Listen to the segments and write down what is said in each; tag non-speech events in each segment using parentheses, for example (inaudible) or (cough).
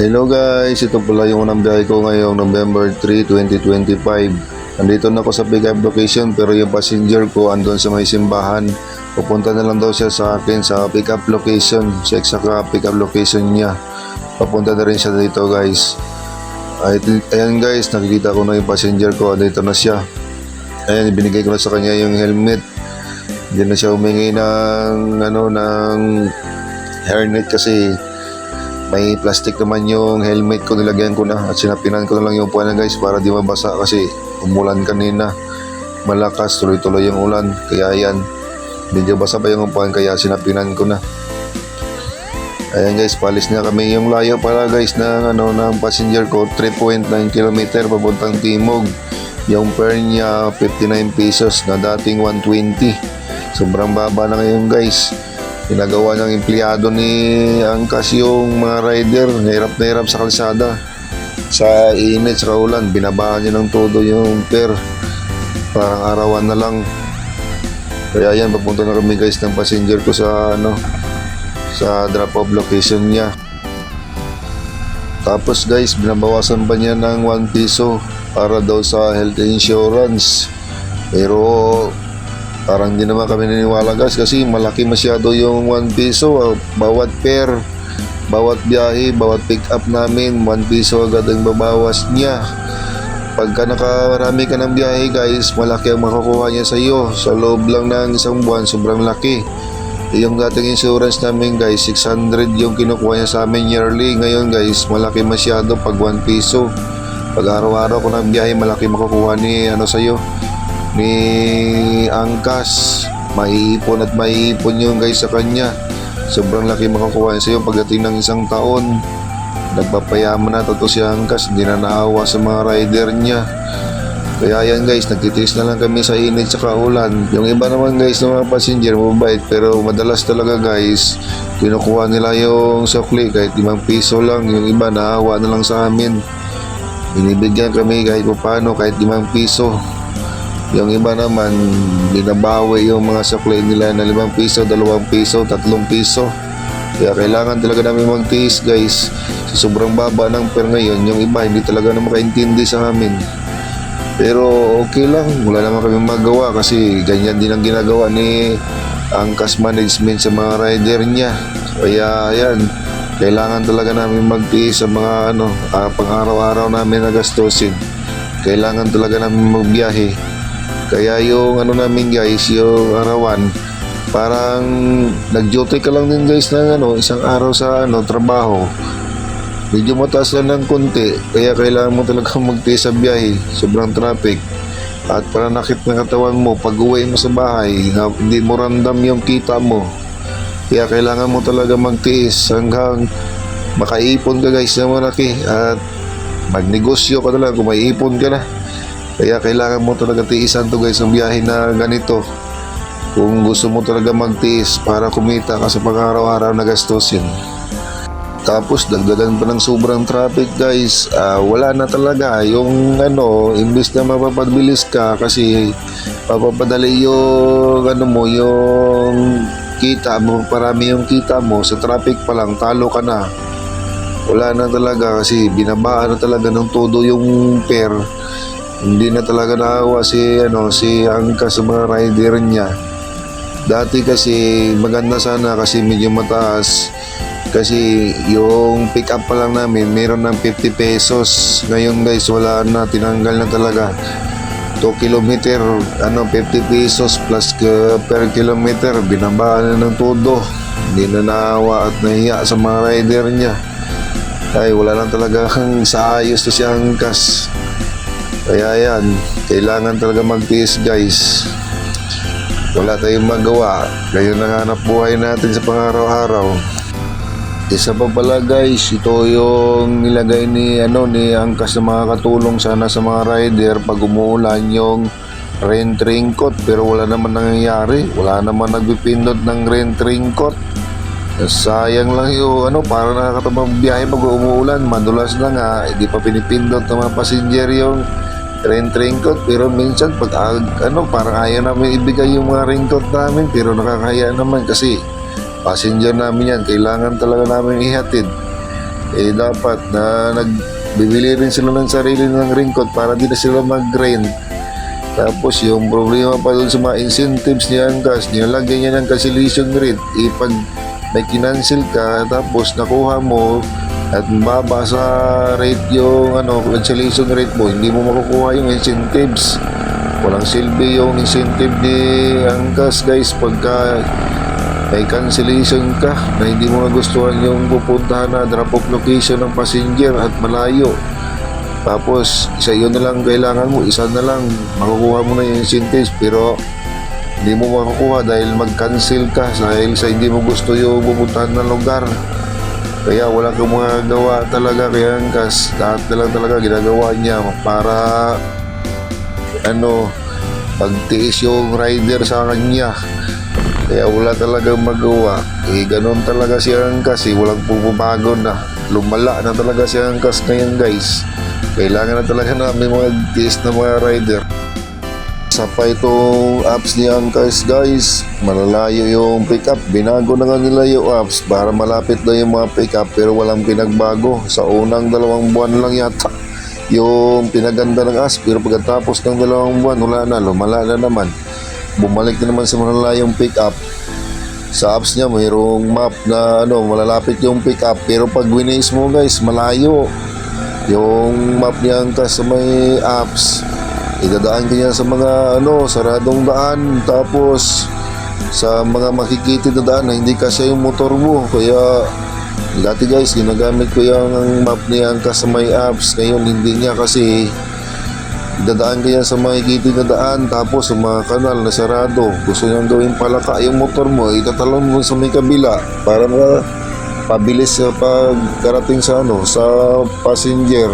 Hello guys, ito pala yung unang biyahe ko ngayong November 3, 2025. Nandito na ako sa pick up location pero yung passenger ko andun sa may simbahan. Pupunta na lang daw siya sa akin sa pick up location, sa exact pick up location niya. Papunta na rin siya dito guys. Ay, ayan guys, nakikita ko na yung passenger ko, dito na siya. Ayan, binigay ko na sa kanya yung helmet. Hindi na siya humingi ng, ano, ng hairnet kasi may plastic naman yung helmet ko nilagyan ko na. At sinapinan ko na lang yung puwanan guys para di mabasa kasi umulan kanina. Malakas tuloy-tuloy yung ulan. Kaya yan medyo basa pa yung upuan kaya sinapinan ko na. Ayan guys palis na kami yung layo para guys ng ano ng passenger ko. 3.9 km papuntang Timog. Yung fare niya 59 pesos na dating 120 sobrang baba na ngayon guys ginagawa ng empleyado ni Angkas yung mga rider. Hirap na hirap sa kalsada. Sa init sa ulan binabahan niya ng todo yung per parang arawan na lang. Kaya yan papunta na kami guys ng passenger ko sa ano sa drop off location niya. Tapos guys binabawasan pa niya ng 1 piso para daw sa health insurance? Pero Parang hindi naman kami naniniwala guys kasi malaki masyado yung 1 piso ah, bawat pair, bawat biyahe, bawat pick up namin 1 piso agad ang babawas niya. Pagka nakarami ka ng biyahe guys, malaki ang makukuha niya sa iyo. Sa loob lang ng isang buwan, sobrang laki. Yung dating insurance namin guys, 600 yung kinukuha niya sa amin yearly. Ngayon guys, malaki masyado pag 1 piso. Pag araw-araw ko ng biyahe, malaki makukuha ni ano sa iyo ni Angkas maiipon at maiipon yung guys sa kanya. Sobrang laki makakuha sa iyo pagdating ng isang taon. Nagpapayaman na totoo si Angkas hindi na naawa sa mga rider niya. Kaya yan guys nagtitiis na lang kami sa init sa kaulan yung iba naman guys ng mga passenger mabait pero madalas talaga guys kinukuha nila yung sukli kahit 5 piso lang yung iba naawa na lang sa amin. Binibigyan kami kahit paano kahit 5 piso yung iba naman, binabawi yung mga supply nila na 5 piso, 2 piso, 3 piso. Kaya kailangan talaga namin magtiis guys. Sa sobrang baba ng per ngayon, yung iba hindi talaga na makaintindi sa amin. Pero okay lang, wala naman kami magawa kasi ganyan din ang ginagawa ni Angkas Management sa mga rider niya. Kaya yan, kailangan talaga namin magtiis sa mga ano, ah, pang-araw-araw namin na gastusin. Kailangan talaga namin magbiyahe kaya yung ano namin guys, yung arawan, parang nag-duty ka lang din guys ng ano, isang araw sa ano, trabaho. Medyo mataas lang ng konti, kaya kailangan mo talaga (laughs) magtiis sa biyahe, sobrang traffic. At para nakit ng katawan mo, pag uwi mo sa bahay, na hindi mo randam yung kita mo. Kaya kailangan mo talaga magtiis hanggang makaipon ka guys na malaki at magnegosyo ka talaga kung may ipon ka na. Kaya kailangan mo talaga tiisan to guys ang biyahe na ganito. Kung gusto mo talaga magtiis para kumita ka sa pang-araw-araw na gastusin. Tapos dagdagan pa ng sobrang traffic guys. Ah, wala na talaga yung ano, imbis na mapapabilis ka kasi papapadali yung ano mo, yung kita mo, parami yung kita mo sa traffic pa lang talo ka na. Wala na talaga kasi binabaan na talaga ng todo yung pair hindi na talaga naawa si ano si Angka sa mga rider niya. Dati kasi maganda sana kasi medyo mataas. Kasi yung pick up pa lang namin meron ng 50 pesos. Ngayon guys wala na tinanggal na talaga. 2 kilometer ano 50 pesos plus ka per kilometer binabaan na ng todo. Hindi na naawa at nahiya sa mga rider niya. Ay wala lang talaga (laughs) sa ayos to si Angkas kaya yan, kailangan talaga magtiis guys. Wala tayong magawa. Ngayon ang hanap buhay natin sa pangaraw-araw. Isa pa pala guys, ito yung nilagay ni ano ni Angkas na mga katulong sana sa mga rider pag umuulan yung rent raincoat pero wala naman nangyayari. Wala naman nagpipindot ng rent raincoat. Sayang lang yung ano, para nakakatabang biyahe pag umuulan, madulas na nga, hindi pa pinipindot ng mga passenger yung rent raincoat pero minsan pag ag, ano parang ayaw namin ibigay yung mga raincoat namin pero nakakaya naman kasi passenger namin yan. Kailangan talaga namin ihatid. Eh dapat na nagbibili rin sila ng sarili ng raincoat para di na sila mag-rain. Tapos yung problema pa doon sa mga incentives ni Angkas, nilalagyan niya ng cancellation rate. Ipag may kinancel ka, tapos nakuha mo at mababa sa rate yung ano, cancellation rate mo, hindi mo makukuha yung incentives. Walang silbi yung incentive ni Angkas guys pagka may cancellation ka na hindi mo nagustuhan yung pupuntahan na drop-off location ng passenger at malayo. Tapos, isa yun na lang kailangan mo, isa na lang makukuha mo na yung incentives pero hindi mo makukuha dahil mag-cancel ka dahil sa hindi mo gusto yung pupuntahan na lugar. Kaya wala kang mga gawa talaga kaya Angkas, lahat na lang talaga ginagawa niya para ano, pagtiis yung rider sa kanya. Kaya wala talagang magawa. Eh, ganun talaga si Angkas eh. Walang pupubago na. Lumala na talaga si Angkas ngayon guys. Kailangan na talaga namin mag-tiis ng mga rider. Sa pa itong apps ni Angkas guys, malalayo yung pickup. Binago na nga nila yung apps para malapit na yung mga pickup pero walang pinagbago. Sa unang dalawang buwan lang yata yung pinaganda ng apps pero pagkatapos ng dalawang buwan wala na, lumala na naman. Bumalik na naman sa malalayong pickup. Sa apps niya mayroong map na ano, malalapit yung pickup pero pag winis mo guys, malayo. Yung map niya ang sa may apps, idadaan ka niya sa mga ano, saradong daan. Tapos sa mga makikitid na daan na hindi kasi yung motor mo. Kaya dati guys ginagamit ko yung map ni Angkas sa may apps. Ngayon hindi niya kasi dadaan kaya sa makikitid na daan. Tapos sa mga kanal na sarado. Gusto niyang gawin palaka yung motor mo itatalon mo sa may kabila para ma pabilis sa pagkarating sa ano sa passenger.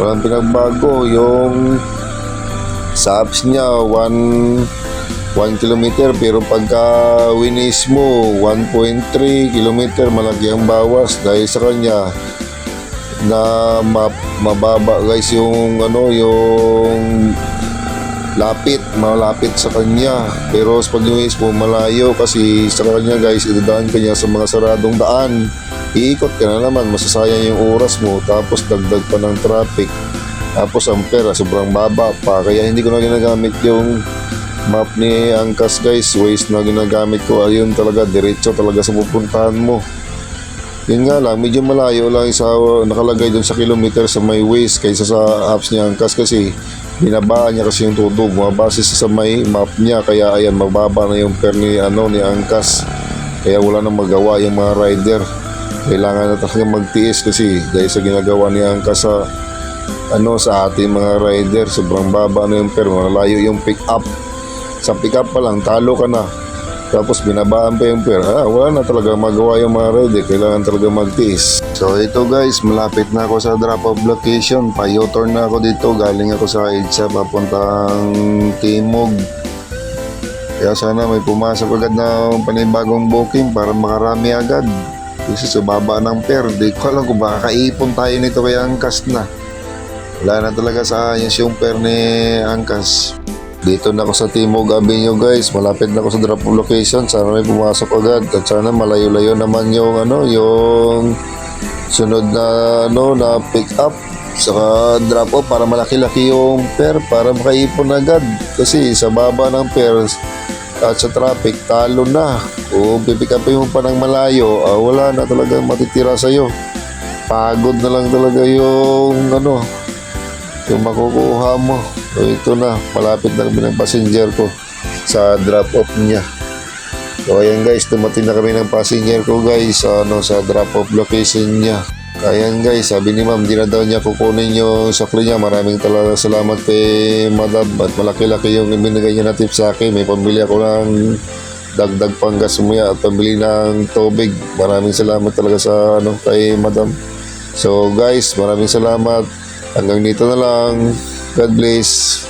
Walang pinagbago yung sa apps niya 1 1 kilometer pero pagka winis mo 1.3 kilometer malaki ang bawas. Dahil sa kanya na ma- mababa guys yung ano yung lapit malapit sa kanya. Pero pag mo malayo kasi sa kanya guys idadaan ka niya sa mga saradong daan. Iikot ka na naman masasayang yung oras mo. Tapos dagdag pa ng traffic tapos ang pera sobrang baba pa. Kaya hindi ko na ginagamit yung map ni Angkas guys. Ways na ginagamit ko. Ayun talaga diretso talaga sa pupuntahan mo. Yun nga lang medyo malayo lang sa nakalagay dun sa kilometer sa may ways kaysa sa apps ni Angkas kasi binabaan niya kasi yung tudo bumabase sa may map niya. Kaya ayan mababa na yung per ni ano ni Angkas. Kaya wala nang magawa yung mga rider. Kailangan na talaga magtiis kasi dahil sa ginagawa ni Angkas sa ano sa ating mga rider sobrang baba na yung per malayo yung pick up sa pick up pa lang talo ka na. Tapos binabaan pa yung pera. Ah, wala na talaga magawa yung mga rider kailangan talaga magtiis. So ito guys malapit na ako sa drop off location. Pa U-turn na ako dito galing ako sa EDSA papuntang Timog. Kaya sana may pumasok agad na panibagong booking para makarami agad. Kasi sa baba ng per di ko alam kung baka kaipon tayo nito kaya angkas na wala na talaga sa ayos yung per ni Angkas. Dito na ako sa Timog Avenue guys. Malapit na ako sa drop location. Sana may pumasok agad. At sana malayo-layo naman yung ano, yung sunod na ano na pick up saka drop off para malaki-laki yung per para makaipon agad. Kasi sa baba ng per at sa traffic talo na. Kung pipick up mo pa ng malayo, ah, wala na talagang matitira sa'yo. Pagod na lang talaga yung ano, yung makukuha mo. So ito na, malapit na kami ng passenger ko sa drop off niya. So ayan guys, dumating na kami ng passenger ko guys sa, ano, sa drop off location niya. Ayan guys, sabi ni ma'am, di na daw niya kukunin yung sakli niya. Maraming talaga salamat kay madam at malaki-laki yung ibinigay niya na tip sa akin. May pambili ako ng dagdag pang gas at pambili ng tubig. Maraming salamat talaga sa ano kay madam. So guys, maraming salamat. Hanggang dito na lang. God bless.